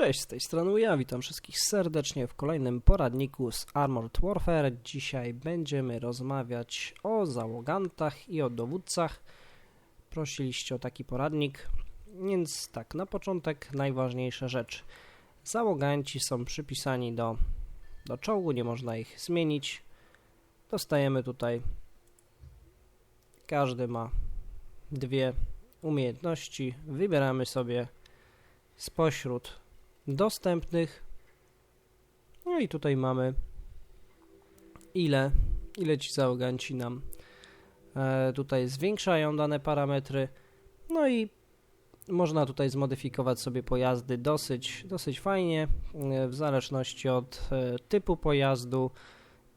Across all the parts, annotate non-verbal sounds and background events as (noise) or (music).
Cześć, z tej strony ja, witam wszystkich serdecznie w kolejnym poradniku z Armored Warfare. Dzisiaj będziemy rozmawiać o załogantach i o dowódcach. Prosiliście o taki poradnik, więc tak, na początek najważniejsza rzecz. Załoganci są przypisani do, do czołgu, nie można ich zmienić. Dostajemy tutaj, każdy ma dwie umiejętności, wybieramy sobie spośród dostępnych. No i tutaj mamy ile, ile ci załoganci nam e, tutaj zwiększają dane parametry. No i można tutaj zmodyfikować sobie pojazdy dosyć, dosyć fajnie, e, w zależności od e, typu pojazdu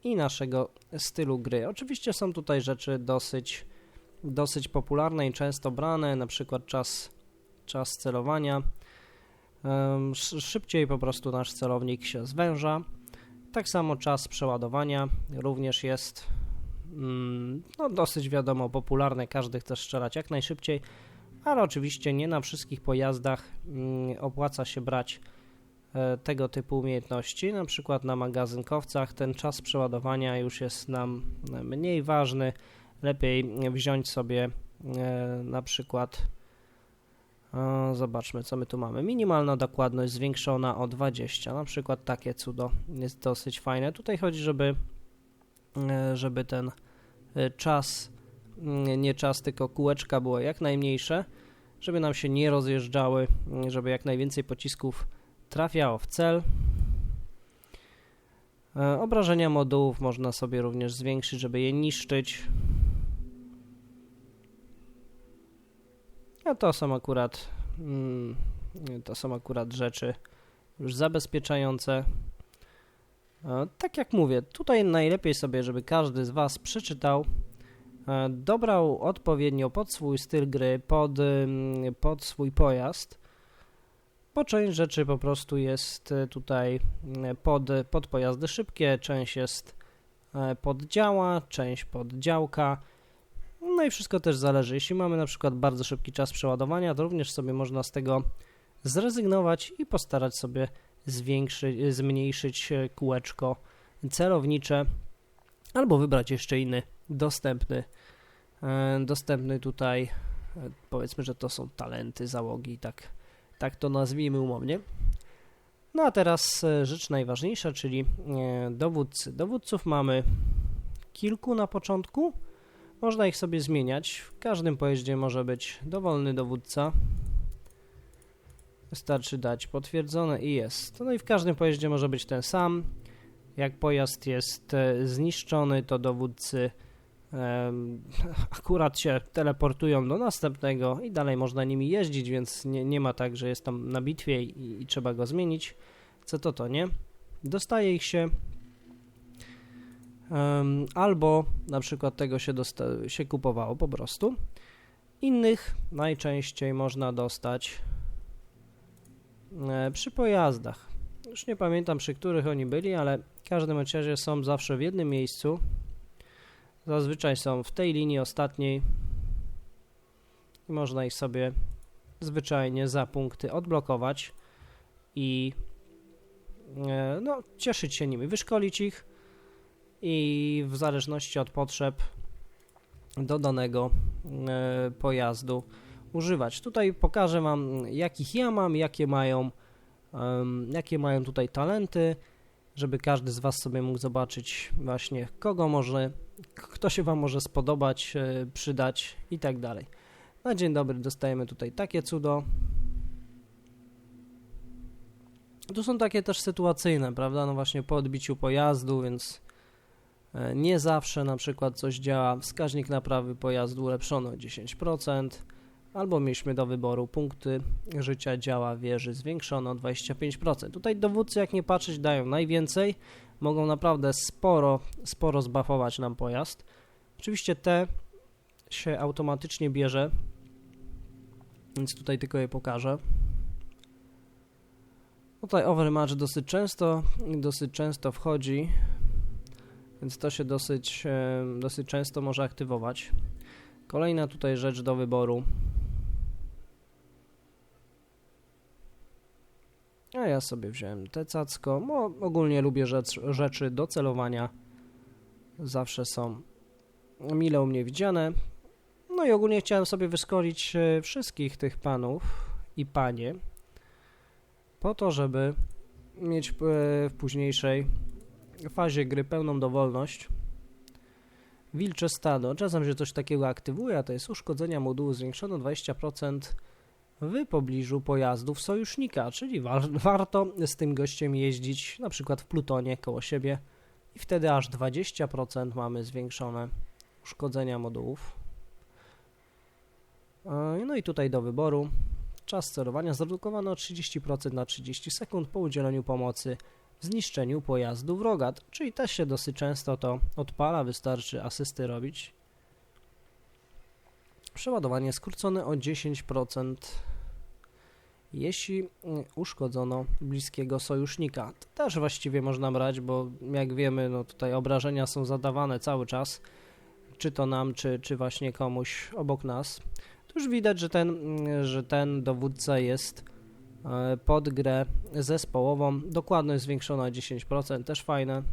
i naszego stylu gry. Oczywiście są tutaj rzeczy dosyć, dosyć popularne i często brane, na przykład czas, czas celowania szybciej po prostu nasz celownik się zwęża. Tak samo czas przeładowania również jest mm, no, dosyć wiadomo popularny, każdy chce strzelać jak najszybciej, ale oczywiście nie na wszystkich pojazdach mm, opłaca się brać e, tego typu umiejętności. Na przykład na magazynkowcach ten czas przeładowania już jest nam mniej ważny. Lepiej wziąć sobie e, na przykład Zobaczmy, co my tu mamy. Minimalna dokładność zwiększona o 20. Na przykład takie cudo jest dosyć fajne. Tutaj chodzi, żeby, e, żeby ten e, czas, mm, nie czas, tylko kółeczka było jak najmniejsze, żeby nam się nie rozjeżdżały, żeby jak najwięcej pocisków trafiało w cel. E, obrażenia modułów można sobie również zwiększyć, żeby je niszczyć. A to są akurat mm, to są akurat rzeczy już zabezpieczające. Tak jak mówię, tutaj najlepiej sobie, żeby każdy z Was przeczytał, dobrał odpowiednio pod swój styl gry, pod, pod swój pojazd, bo część rzeczy po prostu jest e, tutaj pod, pod pojazdy szybkie, część jest e, pod działa, część pod działka, no i wszystko też zależy. Jeśli mamy na przykład bardzo szybki czas przeładowania, to również sobie można z tego zrezygnować i postarać sobie zwiększyć, zmniejszyć kółeczko celownicze albo wybrać jeszcze inny dostępny e, dostępny tutaj e, powiedzmy, że to są talenty załogi, tak, tak to nazwijmy umownie. No a teraz e, rzecz najważniejsza, czyli dowódcy. Dowódców mamy kilku na początku. Można ich sobie zmieniać. W każdym pojeździe może być dowolny dowódca. Wystarczy dać potwierdzone i jest. No i w każdym pojeździe może być ten sam. Jak pojazd jest e, zniszczony, to dowódcy (laughs) akurat się teleportują do następnego i dalej można nimi jeździć, więc nie, nie ma tak, że jest tam na bitwie i, i trzeba go zmienić. Co to to, nie? Dostaje ich się albo na przykład tego się, się kupowało po prostu. Innych najczęściej można dostać e, przy pojazdach. Już nie pamiętam przy których oni byli, ale w każdym razie są zawsze w jednym miejscu. Zazwyczaj są w tej linii ostatniej i można ich sobie zwyczajnie za punkty odblokować i e, no, cieszyć się nimi, wyszkolić ich i w zależności od potrzeb do danego e, pojazdu używać. Tutaj pokażę Wam jakich ja mam, jakie mają, jakie mają tutaj talenty, żeby każdy z Was sobie mógł zobaczyć właśnie kogo może, kto się Wam może spodobać, e, przydać i tak dalej. Na dzień dobry dostajemy tutaj takie cudo. Tu są takie też sytuacyjne, prawda? No właśnie po odbiciu pojazdu, więc nie zawsze na przykład coś działa, wskaźnik naprawy pojazdu ulepszono o 10%, albo mieliśmy do wyboru punkty życia działa wieży zwiększono o 25%. Tutaj dowódcy, jak nie patrzeć, dają najwięcej, mogą naprawdę sporo, sporo zbafować nam pojazd. Oczywiście te się automatycznie bierze, więc tutaj tylko je pokażę. Tutaj overmatch dosyć często, dosyć często wchodzi, więc to się dosyć, dosyć często może aktywować. Kolejna tutaj rzecz do wyboru. A ja sobie wziąłem te cacko. Ogólnie lubię rzecz, rzeczy do celowania. Zawsze są mile u mnie widziane. No i ogólnie chciałem sobie wyszkolić e, wszystkich tych panów i panie po to, żeby mieć e, w późniejszej fazie gry pełną dowolność. Wilcze stado. Czasem się coś takiego aktywuje, a to jest uszkodzenia modułu zwiększone o 20% w pobliżu pojazdów sojusznika, czyli wa warto z tym gościem jeździć na przykład w Plutonie koło siebie i wtedy aż 20% mamy zwiększone uszkodzenia modułów. E, no i tutaj do wyboru czas sterowania zredukowano o 30% na 30 sekund po udzieleniu pomocy zniszczeniu pojazdu wroga, czyli też się dosyć często to odpala, wystarczy asysty robić. Przeładowanie skrócone o 10% jeśli mm, uszkodzono bliskiego sojusznika. To też właściwie można brać, bo jak wiemy, no tutaj obrażenia są zadawane cały czas, czy to nam, czy, czy właśnie komuś obok nas. Tu już widać, że ten, mm, że ten dowódca jest pod grę zespołową. Dokładność zwiększona o 10%, też fajne.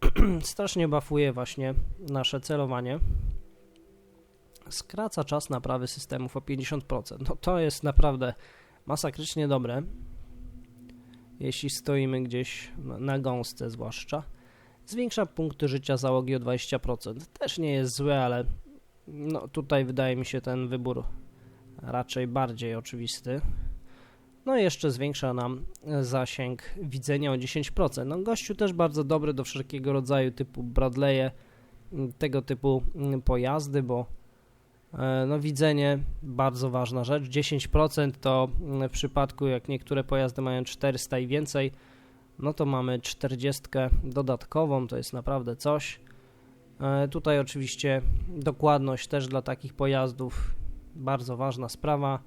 (clears throat) Strasznie bafuje właśnie nasze celowanie skraca czas naprawy systemów o 50%. No to jest naprawdę masakrycznie dobre, jeśli stoimy gdzieś na gąsce zwłaszcza. Zwiększa punkty życia załogi o 20%. Też nie jest złe, ale no tutaj wydaje mi się ten wybór raczej bardziej oczywisty. No i jeszcze zwiększa nam zasięg widzenia o 10%. No gościu też bardzo dobry do wszelkiego rodzaju typu Bradley'e, tego typu pojazdy, bo E, no widzenie, bardzo ważna rzecz. 10% to w przypadku, jak niektóre pojazdy mają 400 i więcej, no to mamy 40 dodatkową, to jest naprawdę coś. E, tutaj oczywiście dokładność też dla takich pojazdów, bardzo ważna sprawa.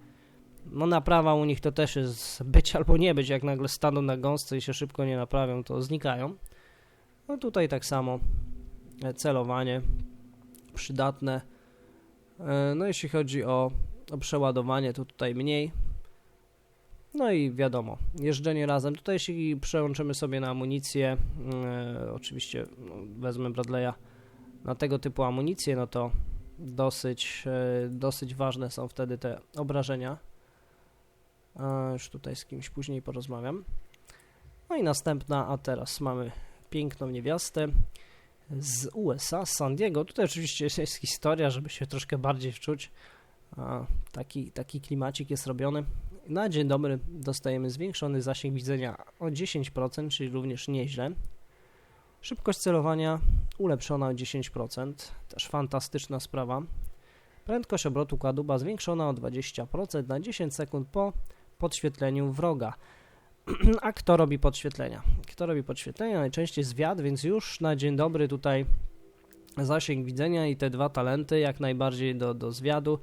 No naprawa u nich to też jest być (laughs) albo nie być, jak nagle staną na gąsce i się szybko nie naprawią, to znikają. No tutaj tak samo e, celowanie przydatne E, no jeśli chodzi o, o przeładowanie, to tutaj mniej. No i wiadomo, jeżdżenie razem. Tutaj jeśli przełączymy sobie na amunicję, e, oczywiście no, wezmę Bradley'a na tego typu amunicję, no to dosyć, e, dosyć ważne są wtedy te obrażenia. E, już tutaj z kimś później porozmawiam. No i następna, a teraz mamy piękną niewiastę z USA, z San Diego. Tutaj oczywiście jest historia, żeby się troszkę bardziej wczuć. Taki, taki klimacik jest robiony. Na dzień dobry dostajemy zwiększony zasięg widzenia o 10%, czyli również nieźle. Szybkość celowania ulepszona o 10%, też fantastyczna sprawa. Prędkość obrotu kładuba zwiększona o 20% na 10 sekund po podświetleniu wroga. (clears throat) A kto robi podświetlenia? Kto robi podświetlenia? Najczęściej zwiad, więc już na dzień dobry tutaj zasięg widzenia i te dwa talenty jak najbardziej do, do zwiadu.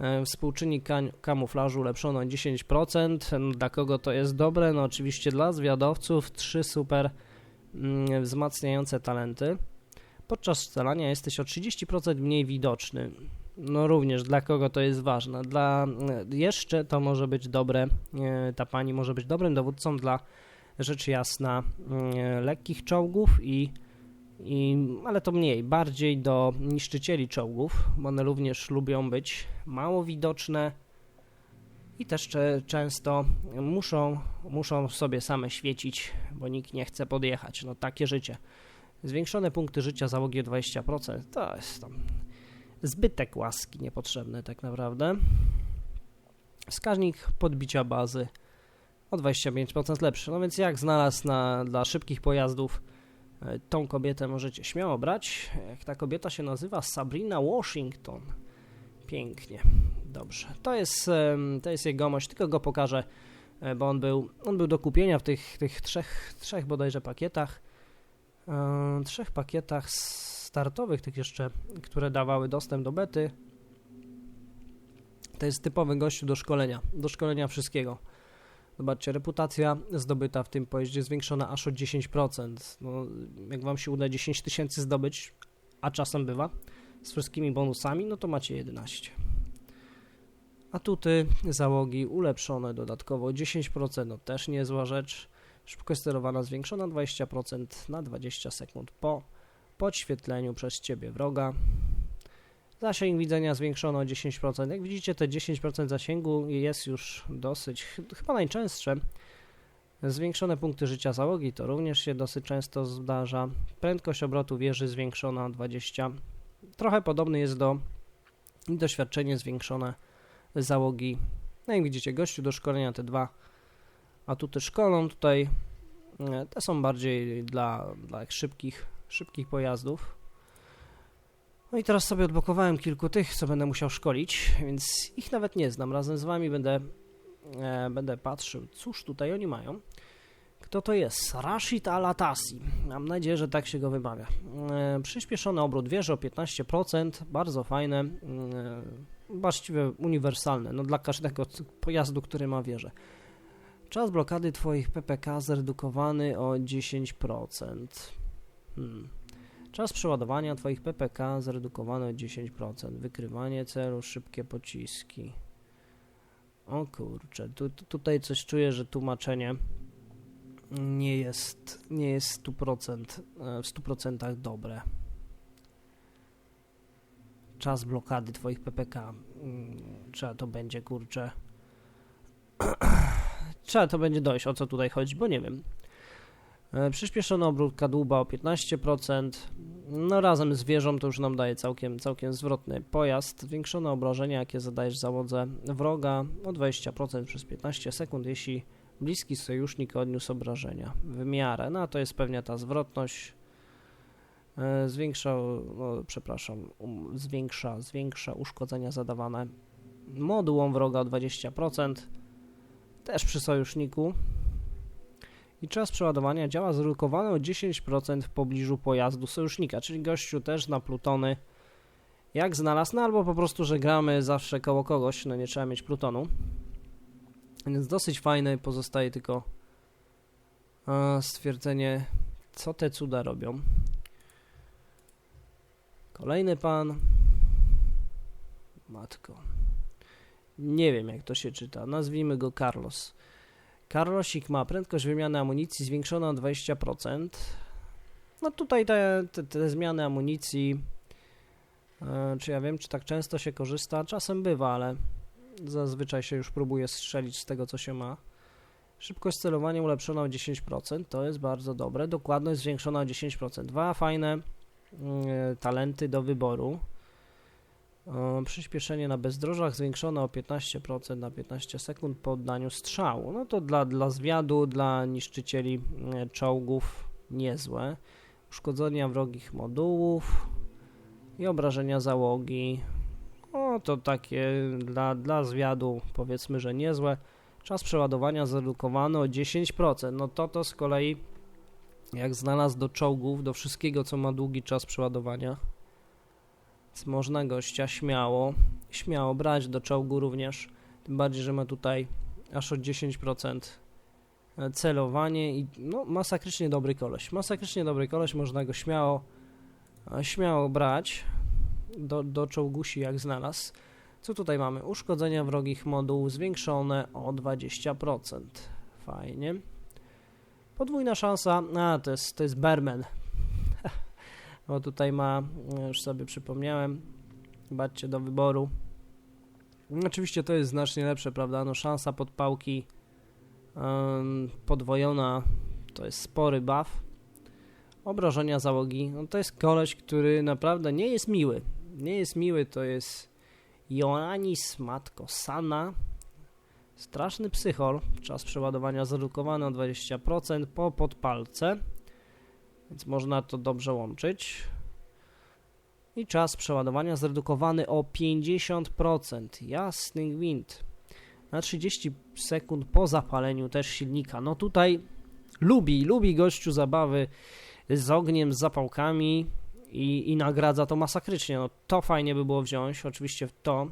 E, współczynnik kamuflażu ulepszono o 10%. No, dla kogo to jest dobre? No oczywiście dla zwiadowców trzy super mm, wzmacniające talenty. Podczas strzelania jesteś o 30% mniej widoczny no również dla kogo to jest ważne. Dla jeszcze to może być dobre, e, ta pani może być dobrym dowódcą dla rzecz jasna e, lekkich czołgów i, i ale to mniej, bardziej do niszczycieli czołgów, bo one również lubią być mało widoczne i też często muszą, muszą sobie same świecić, bo nikt nie chce podjechać. No takie życie. Zwiększone punkty życia załogi o 20%, to jest tam zbytek łaski niepotrzebny tak naprawdę. Wskaźnik podbicia bazy o 25% lepszy. No więc jak znalazł na, dla szybkich pojazdów e, tą kobietę możecie śmiało brać. Jak ta kobieta się nazywa Sabrina Washington. Pięknie. Dobrze. To jest, to jest jegomość, tylko go pokażę, e, bo on był, on był do kupienia w tych, tych trzech, trzech bodajże pakietach. E, trzech pakietach z startowych, tych jeszcze, które dawały dostęp do bety, to jest typowy gościu do szkolenia, do szkolenia wszystkiego. Zobaczcie, reputacja zdobyta w tym pojeździe zwiększona aż o 10%. No, jak Wam się uda 10 tysięcy zdobyć, a czasem bywa, z wszystkimi bonusami, no to macie 11. Atuty załogi ulepszone dodatkowo 10%, no też niezła rzecz. Szybkość sterowana zwiększona 20% na 20 sekund po podświetleniu przez Ciebie wroga. Zasięg widzenia zwiększono o 10%. Jak widzicie, te 10% zasięgu jest już dosyć, chyba najczęstsze. Zwiększone punkty życia załogi to również się dosyć często zdarza. Prędkość obrotu wieży zwiększona o 20. Trochę podobny jest do doświadczenie zwiększone załogi. No jak widzicie, gościu do szkolenia te dwa atuty szkolą. Tutaj e, te są bardziej dla, dla szybkich, szybkich pojazdów. No i teraz sobie odblokowałem kilku tych, co będę musiał szkolić, więc ich nawet nie znam. Razem z wami będę, e, będę patrzył, cóż tutaj oni mają. Kto to jest? Rashid Alatasi. Mam nadzieję, że tak się go wymawia. E, przyspieszony obrót wieży o 15%, bardzo fajne, e, właściwie uniwersalne, no dla każdego pojazdu, który ma wieżę. Czas blokady Twoich PPK zredukowany o 10%. Hmm. Czas przeładowania Twoich PPK zredukowany o 10%. Wykrywanie celu, szybkie pociski. O kurczę, tu, tutaj coś czuję, że tłumaczenie nie jest, nie jest 100%, e, w 100% dobre. Czas blokady Twoich PPK. Hmm, trzeba to będzie, kurczę. (clears throat) Trzeba to będzie dojść, o co tutaj chodzi, bo nie wiem. E, przyspieszony obrót kadłuba o 15%. No razem z wieżą to już nam daje całkiem, całkiem zwrotny pojazd. Zwiększone obrażenia, jakie zadajesz załodze wroga o 20% przez 15 sekund, jeśli bliski sojusznik odniósł obrażenia w miarę. No to jest pewnie ta zwrotność. E, zwiększa, no, przepraszam, um, zwiększa, zwiększa uszkodzenia zadawane modułom wroga o 20%. Też przy sojuszniku i czas przeładowania działa zredukowany o 10% w pobliżu pojazdu sojusznika, czyli gościu też na plutony jak znalazł, no albo po prostu, że gramy zawsze koło kogoś, no nie trzeba mieć plutonu. Więc dosyć fajne, pozostaje tylko e, stwierdzenie, co te cuda robią. Kolejny pan. Matko. Nie wiem, jak to się czyta. Nazwijmy go Carlos. Karlosik ma prędkość wymiany amunicji zwiększona o 20%. No tutaj te, te, te zmiany amunicji, e, czy ja wiem, czy tak często się korzysta? Czasem bywa, ale zazwyczaj się już próbuje strzelić z tego, co się ma. Szybkość celowania ulepszona o 10%, to jest bardzo dobre. Dokładność zwiększona o 10%. Dwa fajne y, talenty do wyboru. Przyspieszenie na bezdrożach zwiększone o 15% na 15 sekund po oddaniu strzału. No to dla, dla zwiadu, dla niszczycieli e, czołgów niezłe. Uszkodzenia wrogich modułów i obrażenia załogi. No to takie dla, dla zwiadu powiedzmy, że niezłe. Czas przeładowania zredukowany o 10%. No to to z kolei jak znalazł do czołgów, do wszystkiego co ma długi czas przeładowania więc można gościa śmiało, śmiało brać do czołgu również. Tym bardziej, że ma tutaj aż o 10% e, celowanie i no, masakrycznie dobry koleś. Masakrycznie dobry koleś, można go śmiało, e, śmiało brać do, do czołgusi jak znalazł. Co tutaj mamy? Uszkodzenia wrogich moduł zwiększone o 20%. Fajnie. Podwójna szansa, a to jest, to jest Berman, bo tutaj ma, już sobie przypomniałem, baczcie do wyboru. Oczywiście to jest znacznie lepsze, prawda? No szansa podpałki um, podwojona to jest spory buff. Obrażenia załogi, no to jest koleś, który naprawdę nie jest miły. Nie jest miły, to jest Ioannis Matko Sana. Straszny psychol. Czas przeładowania zredukowany o 20% po podpalce więc można to dobrze łączyć. I czas przeładowania zredukowany o 50%. Jasny gwint. Na 30 sekund po zapaleniu też silnika. No tutaj lubi, lubi gościu zabawy z ogniem, z zapałkami i, i nagradza to masakrycznie. No to fajnie by było wziąć, oczywiście to,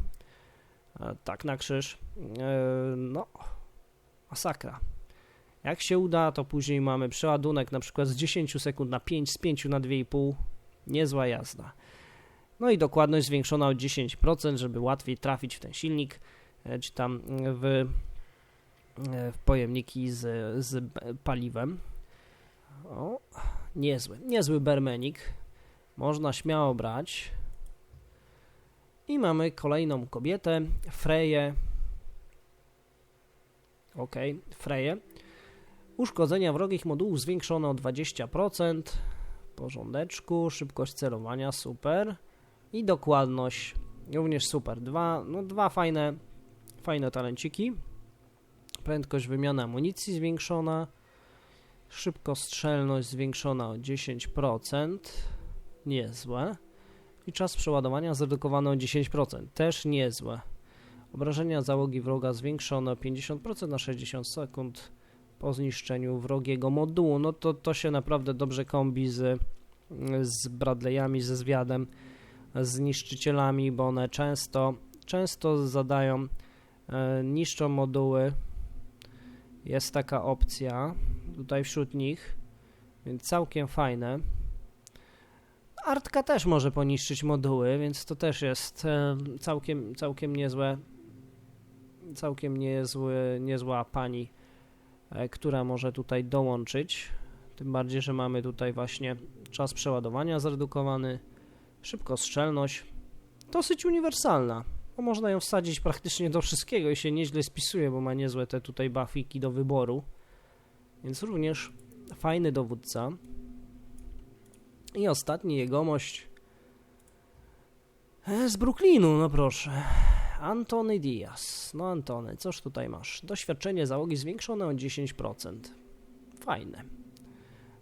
e, tak na krzyż. E, no, masakra. Jak się uda, to później mamy przeładunek na przykład z 10 sekund na 5, z 5 na 2,5. Niezła jazda. No i dokładność zwiększona o 10%, żeby łatwiej trafić w ten silnik. e, czy tam w, w pojemniki z, z paliwem. O, niezły, niezły bermenik. Można śmiało brać. I mamy kolejną kobietę, Freję. Ok, Freję. Uszkodzenia wrogich modułów zwiększone o 20%. Porządeczku, szybkość celowania, super. I dokładność, również super. Dwa, no dwa fajne, fajne talenciki. Prędkość wymiany amunicji zwiększona. Szybkostrzelność zwiększona o 10%. Niezłe. I czas przeładowania zredukowany o 10%. Też niezłe. Obrażenia załogi wroga zwiększone o 50% na 60 sekund po zniszczeniu wrogiego modułu. No to, to się naprawdę dobrze kombi z, z Bradleyami, ze zwiadem, z niszczycielami, bo one często, często zadają, e, niszczą moduły. Jest taka opcja tutaj wśród nich, więc całkiem fajne. Artka też może poniszczyć moduły, więc to też jest e, całkiem, całkiem niezłe, całkiem niezły, niezła pani która może tutaj dołączyć. Tym bardziej, że mamy tutaj właśnie czas przeładowania zredukowany, szybkostrzelność, dosyć uniwersalna. Bo można ją wsadzić praktycznie do wszystkiego i się nieźle spisuje, bo ma niezłe te tutaj buffiki do wyboru. Więc również fajny dowódca. I ostatni jegomość e, z Brooklynu, no proszę. Antony Diaz. No Antony, coż tutaj masz? Doświadczenie załogi zwiększone o 10%. Fajne.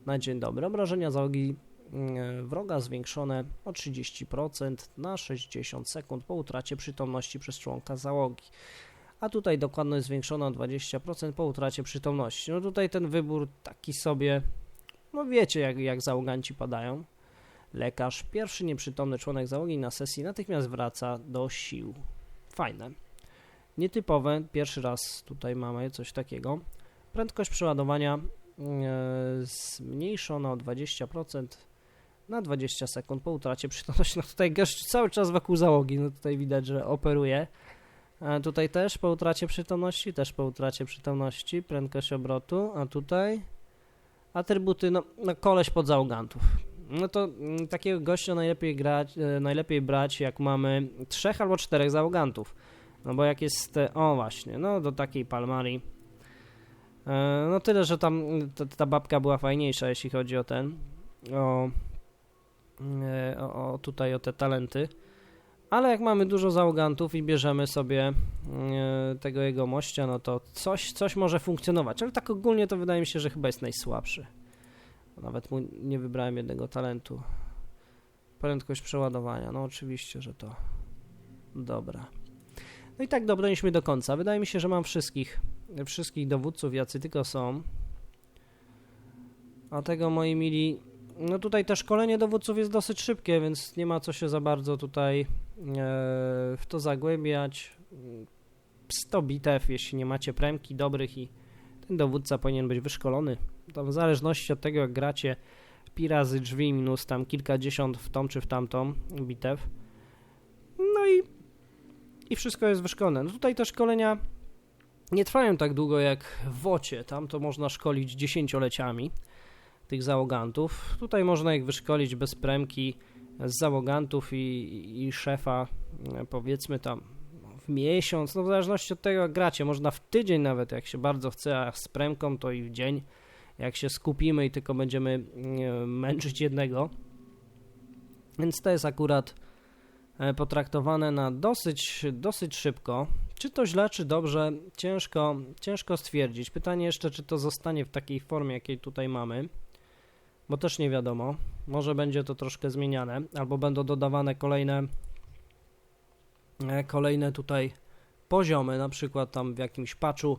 Na dzień dobry. Obrażenia załogi mm, wroga zwiększone o 30% na 60 sekund po utracie przytomności przez członka załogi. A tutaj dokładność zwiększona o 20% po utracie przytomności. No tutaj ten wybór taki sobie, no wiecie jak, jak załoganci padają. Lekarz, pierwszy nieprzytomny członek załogi na sesji natychmiast wraca do sił fajne. Nietypowe, pierwszy raz tutaj mamy coś takiego. Prędkość przeładowania e, zmniejszona o 20% na 20 sekund po utracie przytomności. No tutaj gość cały czas wokół załogi, no tutaj widać, że operuje. A tutaj też po utracie przytomności, też po utracie przytomności, prędkość obrotu, a tutaj atrybuty, no, no koleś pod załogantów. No to mm, takiego gościa najlepiej, grać, e, najlepiej brać, jak mamy trzech albo czterech załogantów. No bo jak jest, e, o właśnie, no do takiej Palmari. E, no tyle, że tam ta, ta babka była fajniejsza, jeśli chodzi o ten, o, o, o tutaj o te talenty. Ale jak mamy dużo załogantów i bierzemy sobie tego jego mościa, no to coś, coś może funkcjonować. Ale tak ogólnie to wydaje mi się, że chyba jest najsłabszy. Nawet mu nie wybrałem jednego talentu. Prędkość przeładowania. No oczywiście, że to dobra. No i tak dobrnęliśmy do końca. Wydaje mi się, że mam wszystkich, wszystkich dowódców, jacy tylko są. A tego, moi mili, no tutaj też szkolenie dowódców jest dosyć szybkie, więc nie ma co się za bardzo tutaj e, w to zagłębiać. 100 bitew, jeśli nie macie premki dobrych i ten dowódca powinien być wyszkolony tam w zależności od tego jak gracie pi razy drzwi minus tam kilkadziesiąt w tą czy w tamtą bitew. No i, i wszystko jest wyszkolone. No tutaj te szkolenia nie trwają tak długo jak w WOCie, tam to można szkolić dziesięcioleciami tych załogantów. Tutaj można ich wyszkolić bez premki z załogantów i, i szefa powiedzmy tam w miesiąc, no w zależności od tego jak gracie, można w tydzień nawet jak się bardzo chce, a z premką to i w dzień jak się skupimy i tylko będziemy męczyć jednego. Więc to jest akurat e, potraktowane na dosyć, dosyć szybko. Czy to źle, czy dobrze, ciężko, ciężko stwierdzić. Pytanie jeszcze, czy to zostanie w takiej formie, jakiej tutaj mamy, bo też nie wiadomo. Może będzie to troszkę zmieniane, albo będą dodawane kolejne, e, kolejne tutaj poziomy, na przykład tam w jakimś patchu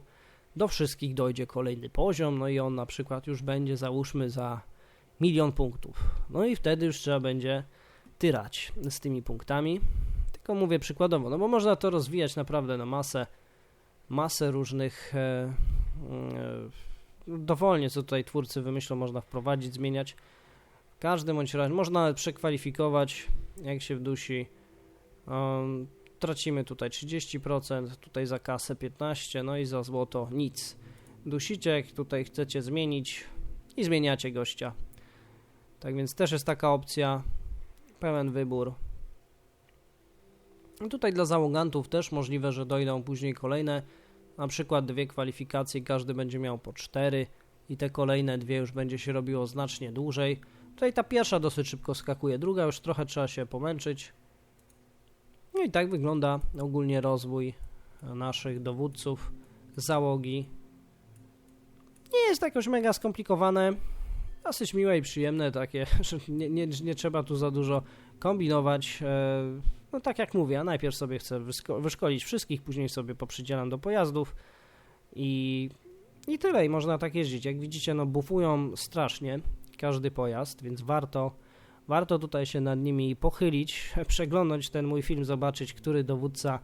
do wszystkich dojdzie kolejny poziom, no i on na przykład już będzie, załóżmy, za milion punktów. No i wtedy już trzeba będzie tyrać z tymi punktami. Tylko mówię przykładowo, no bo można to rozwijać naprawdę na masę, masę różnych e, e, dowolnie, co tutaj twórcy wymyślą, można wprowadzić, zmieniać. W każdym bądź razie można przekwalifikować, jak się wdusi. Um, tracimy tutaj 30%, tutaj za kasę 15%, no i za złoto nic. Dusicie, jak tutaj chcecie zmienić i zmieniacie gościa. Tak więc też jest taka opcja, pełen wybór. No tutaj dla załogantów też możliwe, że dojdą później kolejne, na przykład dwie kwalifikacje, każdy będzie miał po cztery i te kolejne dwie już będzie się robiło znacznie dłużej. Tutaj ta pierwsza dosyć szybko skakuje, druga już trochę trzeba się pomęczyć. No i tak wygląda ogólnie rozwój naszych dowódców, załogi. Nie jest to jakoś mega skomplikowane, dosyć miłe i przyjemne takie, (laughs) że nie, nie, nie trzeba tu za dużo kombinować. E, no tak jak mówię, ja najpierw sobie chcę wyszkolić wszystkich, później sobie poprzydzielam do pojazdów i, i tyle. I można tak jeździć. Jak widzicie, no bufują strasznie każdy pojazd, więc warto, warto tutaj się nad nimi pochylić, (laughs) przeglądać ten mój film, zobaczyć, który dowódca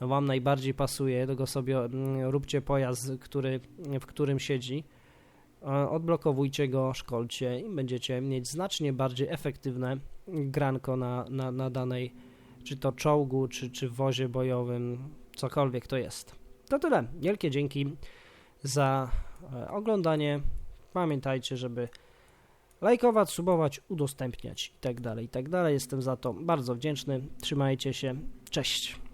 Wam najbardziej pasuje, tego sobie mm, róbcie pojazd, który, w którym siedzi, odblokowujcie go, szkolcie i będziecie mieć znacznie bardziej efektywne granko na, na, na danej, czy to czołgu, czy, czy wozie bojowym, cokolwiek to jest. To tyle. Wielkie dzięki za e, oglądanie. Pamiętajcie, żeby lajkować, subować, udostępniać i tak dalej, i tak. Jestem za to bardzo wdzięczny. Trzymajcie się. Cześć.